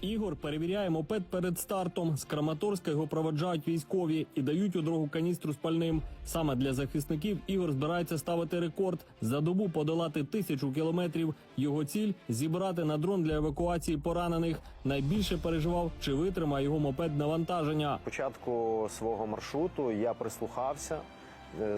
Ігор перевіряє мопед перед стартом. З Краматорська його проведжають військові і дають у дорогу каністру з пальним. Саме для захисників Ігор збирається ставити рекорд за добу подолати тисячу кілометрів. Його ціль зібрати на дрон для евакуації поранених. Найбільше переживав, чи витримає його мопед навантаження. початку свого маршруту я прислухався,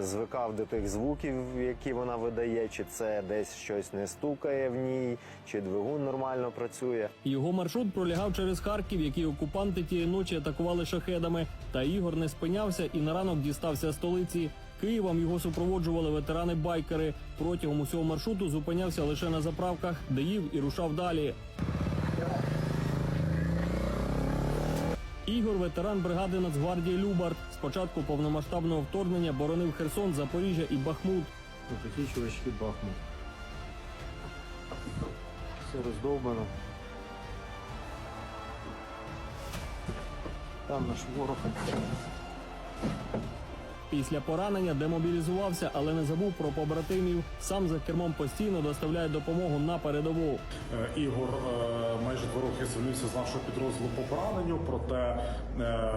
звикав до тих звуків, які вона видає, чи це десь щось не стукає в ній, чи двигун нормально працює. Його маршрут пролягав через Харків, який окупанти тієї ночі атакували шахедами. Та Ігор не спинявся і на ранок дістався столиці. Києвом його супроводжували ветерани-байкери. Протягом усього маршруту зупинявся лише на заправках, де їв і рушав далі. Ігор ветеран бригади Нацгвардії Любард. Спочатку повномасштабного вторгнення боронив Херсон, Запоріжжя і Бахмут. Отакі чувачки Бахмут. Все роздовбано. Там наш ворог. Після поранення демобілізувався, але не забув про побратимів. Сам за кермом постійно доставляє допомогу на передову. Е, Ігор е, майже два роки звільнився з нашого підрозділу по пораненню, проте е,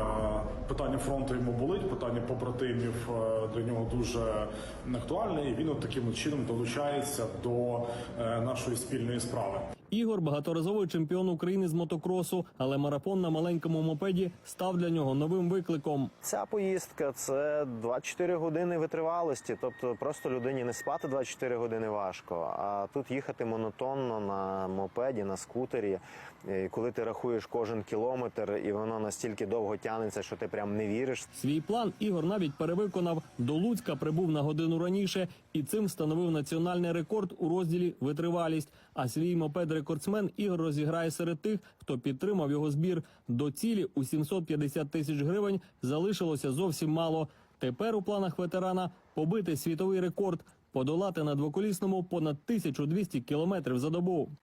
питання фронту йому болить, питання побратимів е, для нього дуже актуальне, і він от таким чином долучається до е, нашої спільної справи. Ігор багаторазовий чемпіон України з мотокросу, але марафон на маленькому мопеді став для нього новим викликом. Ця поїздка це 24 години витривалості. Тобто просто людині не спати 24 години важко. А тут їхати монотонно на мопеді, на скутері. І коли ти рахуєш кожен кілометр, і воно настільки довго тягнеться, що ти прям не віриш. Свій план Ігор навіть перевиконав. До Луцька прибув на годину раніше і цим встановив національний рекорд у розділі витривалість. А свій мопед-рекордсмен Ігор розіграє серед тих, хто підтримав його збір. До цілі у 750 тисяч гривень залишилося зовсім мало. Тепер у планах ветерана побити світовий рекорд, подолати на двоколісному понад 1200 кілометрів за добу.